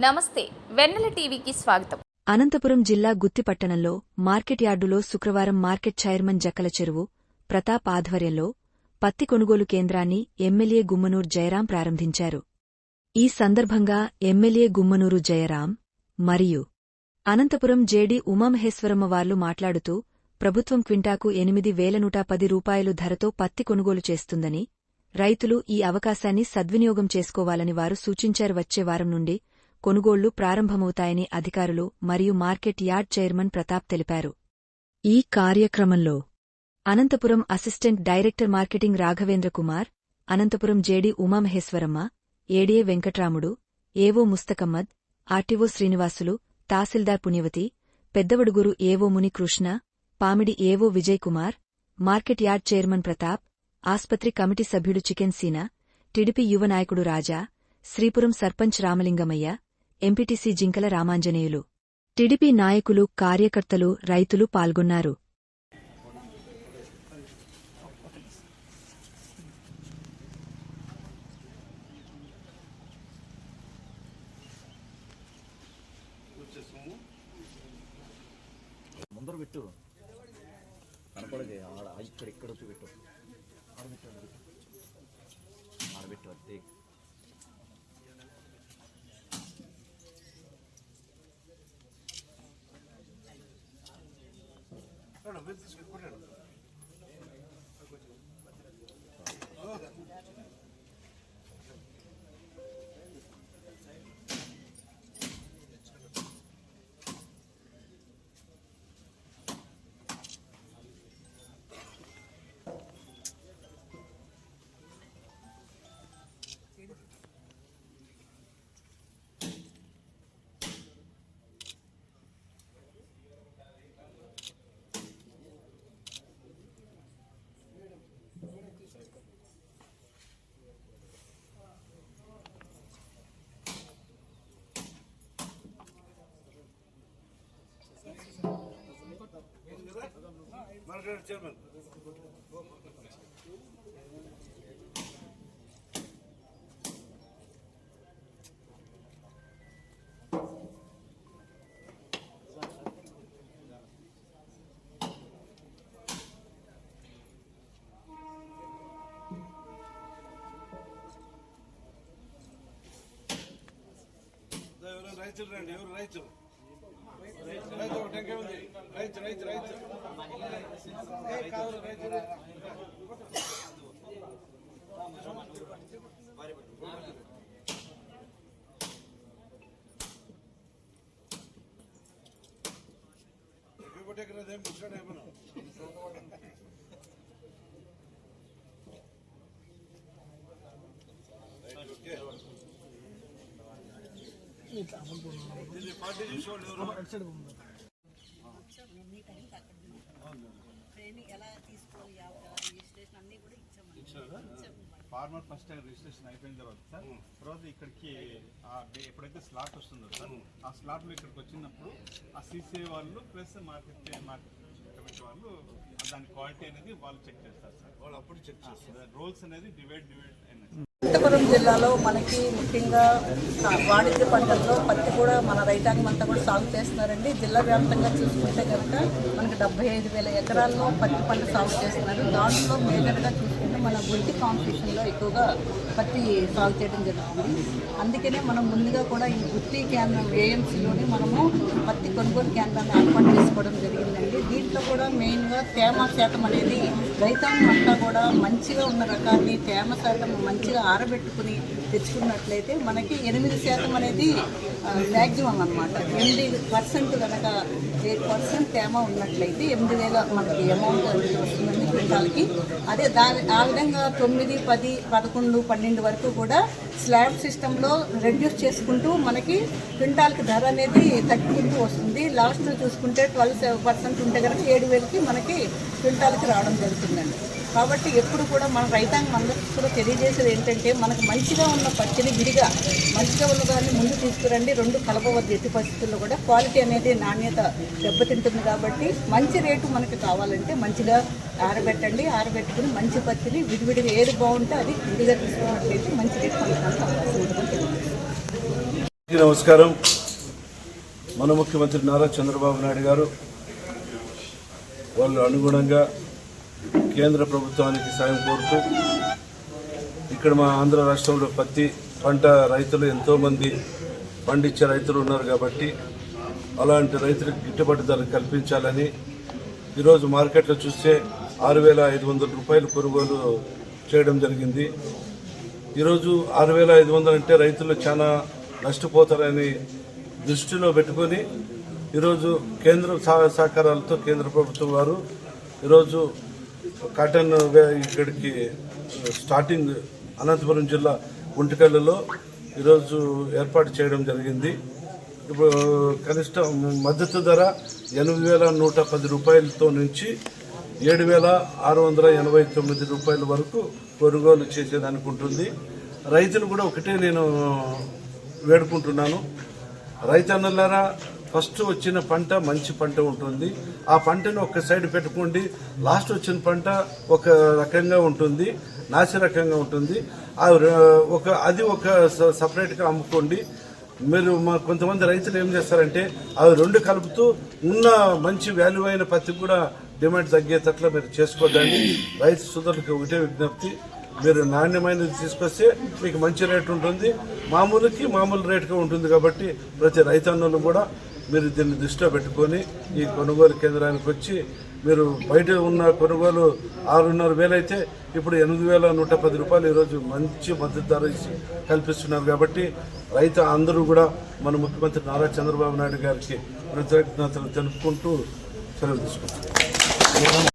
నమస్తే వెన్నెల టీవీకి స్వాగతం. అనంతపురం జిల్లా గుత్తిపట్టణంలో మార్కెట్ యార్డులో శుక్రవారం మార్కెట్ చైర్మన్ జక్కల చెరువు ప్రతాప్ ఆధ్వర్యంలో పత్తి కొనుగోలు కేంద్రాన్ని ఎమ్మెల్యే గుమ్మనూర్ జయరాం ప్రారంభించారు. ఈ సందర్భంగా ఎమ్మెల్యే గుమ్మనూరు జయరాం మరియు అనంతపురం జేడీ ఉమామహేశ్వరమ్మ వార్లు మాట్లాడుతూ ప్రభుత్వం క్వింటాకు ఎనిమిది వేల నూట పది రూపాయలు ధరతో పత్తి కొనుగోలు చేస్తుందని రైతులు ఈ అవకాశాన్ని సద్వినియోగం చేసుకోవాలని వారు సూచించారు. వచ్చే వారం నుండి కొనుగోళ్ళు ప్రారంభమవుతాయని అధికారులు మరియు మార్కెట్ యార్డ్ చైర్మన్ ప్రతాప్ తెలిపారు. ఈ కార్యక్రమంలో Anantapur assistant director marketing Raghavendra Kumar Anantapur JD Umamaheswaramma ADA Venkatramudu AO Mustakammad RTO Srinivasulu తహసీల్దార్ పుణ్యవతి Peddavadugur AO Munikrishna Pamidi AO Vijay Kumar market yard chairman Pratap ఆస్పత్రి కమిటీ సభ్యుడు చికెన్ సీనా టిడిపి యువ నాయకుడు రాజా శ్రీపురం సర్పంచ్ రామలింగమయ్య ఎంపీటీసీ జింకల రామాంజనేయులు. టిడిపి నాయకులు కార్యకర్తలు రైతులు పాల్గొన్నారు. ముందర పెట్టు. కనపడదే ఇక్కడ ఇక్కడ వచ్చి పెట్టు. ఆడబెట్టు ఆడబెట్టు ఆడబెట్టు అంతే మార్కెట్ చైర్మన్ ఎవరు రైతులు రండి ఎవరు రైతులు రైతు ఒక టెంకాయ ఉంది రైతు రైతు. రైతు ఏ, రైతు ఇంకొకటి ఎక్కడ ఏం ఫార్మర్ ఫస్ట్ టైం రిజిస్ట్రేషన్ అయిపోయిన తర్వాత సార్ తర్వాత ఇక్కడికి ఎప్పుడైతే స్లాట్ వస్తుందో సార్ ఆ స్లాట్లో ఇక్కడికి వచ్చినప్పుడు ఆ సీసీ వాళ్ళు ప్లస్ మార్కెట్ మార్కెట్ కమిటీ వాళ్ళు దాని క్వాలిటీ అనేది వాళ్ళు చెక్ చేస్తారు సార్. వాళ్ళు అప్పుడు చెక్ చేస్తారు. రోల్స్ అనేది డివైడ్ డివైడ్ అయినాయి జిల్లాలో మనకి ముఖ్యంగా వాణిజ్య పంటల్లో పత్తి కూడా మన రైతాంగం అంతా కూడా సాగు చేస్తున్నారండి. జిల్లా వ్యాప్తంగా చూసుకుంటే కనుక మనకి డెబ్బై ఐదు వేల ఎకరాల్లో పత్తి పంట సాగు చేస్తున్నారు. దాంట్లో మేజర్గా చూసుకుంటే మన గుంటి కాంపిటీషన్లో ఎక్కువగా పత్తి సాగు చేయడం జరుగుతుంది. అందుకనే మనం ముందుగా కూడా ఈ గుత్తి కేంద్రం ఏఎంసీలోనే మనము పత్తి కొనుగోలు కేంద్రాన్ని ఏర్పాటు చేసుకోవడం జరిగిందండి. దీంట్లో కూడా మెయిన్గా తేమ శాతం అనేది రైతాంగం అంతా కూడా మంచిగా ఉన్న రకాన్ని తేమ శాతం మంచిగా ఆరబెట్టుకుని తెచ్చుకున్నట్లయితే మనకి ఎనిమిది శాతం అనేది మ్యాక్సిమం అనమాట ఎనిమిది పర్సెంట్ కనుక ఎయిట్ పర్సెంట్ తేమ ఉన్నట్లయితే ఎనిమిది వేల మనకి అమౌంట్ అనేది వస్తుందండి క్వింటాల్కి అదే దాని ఆ విధంగా తొమ్మిది పది పదకొండు పన్నెండు వరకు కూడా స్లాబ్ సిస్టంలో రెడ్యూస్ చేసుకుంటూ మనకి క్వింటాల్కి ధర అనేది తగ్గుకుంటూ వస్తుంది. లాస్ట్ చూసుకుంటే ట్వెల్వ్ పర్సెంట్ ఉంటే కనుక ఏడు వేలకి మనకి క్వింటాల్కి రావడం జరుగుతుందండి. కాబట్టి ఎప్పుడు కూడా మన రైతాంగం అందరికీ కూడా తెలియజేసేది ఏంటంటే మనకు మంచిగా ఉన్న పచ్చిని విడిగా మంచిగా ఉన్న దాన్ని ముందు తీసుకురండి. రెండు కలపవద్దు ఎట్టి పరిస్థితుల్లో కూడా. క్వాలిటీ అనేది నాణ్యత దెబ్బతింటుంది కాబట్టి మంచి రేటు మనకి కావాలంటే మంచిగా ఆరబెట్టండి. ఆరబెట్టుకుని మంచి పచ్చిని విడివిడిగా ఏది బాగుంటే అది విడిగా తీసుకున్నట్లయితే మంచి రేటు మనకు అవకాశం ఉంటుందని నమస్కారం. మన ముఖ్యమంత్రి నారా చంద్రబాబు నాయుడు గారు వాళ్ళు అనుగుణంగా కేంద్ర ప్రభుత్వానికి సాయం కోరుతూ ఇక్కడ మా ఆంధ్ర రాష్ట్రంలో పత్తి పంట రైతులు ఎంతోమంది పండించే రైతులు ఉన్నారు కాబట్టి అలాంటి రైతులకు గిట్టుబాటు ధర కల్పించాలని ఈరోజు మార్కెట్లో చూస్తే ఆరు వేల ఐదు వందల రూపాయలు కొనుగోలు చేయడం జరిగింది. ఈరోజు ఆరు వేల ఐదు వందలు అంటే రైతులు చాలా నష్టపోతారని దృష్టిలో పెట్టుకొని ఈరోజు కేంద్ర సహ- సహకారాలతో కేంద్ర ప్రభుత్వం వారు ఈరోజు కాటన్ ఇక్కడికి స్టార్టింగ్ అనంతపురం జిల్లా గుంటికల్లులో ఈరోజు ఏర్పాటు చేయడం జరిగింది. ఇప్పుడు కనిష్ట మద్దతు ధర ఎనిమిది వేల నూట పది రూపాయలతో నుంచి ఏడు వేల ఆరు వందల ఎనభై తొమ్మిది రూపాయల వరకు కొనుగోలు చేసేదానికి ఉంటుంది. రైతులు కూడా ఒకటే నేను వేడుకుంటున్నాను. రైతన్నలారా ఫస్ట్ వచ్చిన పంట మంచి పంట ఉంటుంది. ఆ పంటను ఒక సైడ్ పెట్టుకోండి. లాస్ట్ వచ్చిన పంట ఒక రకంగా ఉంటుంది. నాసి రకంగా ఉంటుంది. ఆ ఒక అది ఒక స- సపరేట్గా అమ్ముకోండి. మీరు మా కొంతమంది రైతులు ఏం చేస్తారంటే అవి రెండు కలుపుతూ ఉన్న మంచి వాల్యూ అయిన పత్తి కూడా డిమాండ్ తగ్గేటట్లు మీరు చేసుకోదండి రైతు సోదరులకు ఒకటే విజ్ఞప్తి. మీరు నాణ్యమైనది తీసుకొస్తే మీకు మంచి రేటు ఉంటుంది. మామూలుకి మామూలు రేటుగా ఉంటుంది కాబట్టి ప్రతి రైతన్నులు కూడా మీరు దీన్ని దృష్టిలో పెట్టుకొని ఈ కొనుగోలు కేంద్రానికి వచ్చి మీరు బయట ఉన్న కొనుగోలు ఆరున్నర వేలు అయితే ఇప్పుడు ఎనిమిది వేల నూట పది రూపాయలు ఈరోజు మంచి మద్దతు ధర ఇచ్చి కల్పిస్తున్నారు కాబట్టి రైతు అందరూ కూడా మన ముఖ్యమంత్రి నారా చంద్రబాబు నాయుడు గారికి కృతజ్ఞతలు తెలుపుకుంటూ సెలవు తీసుకుంటారు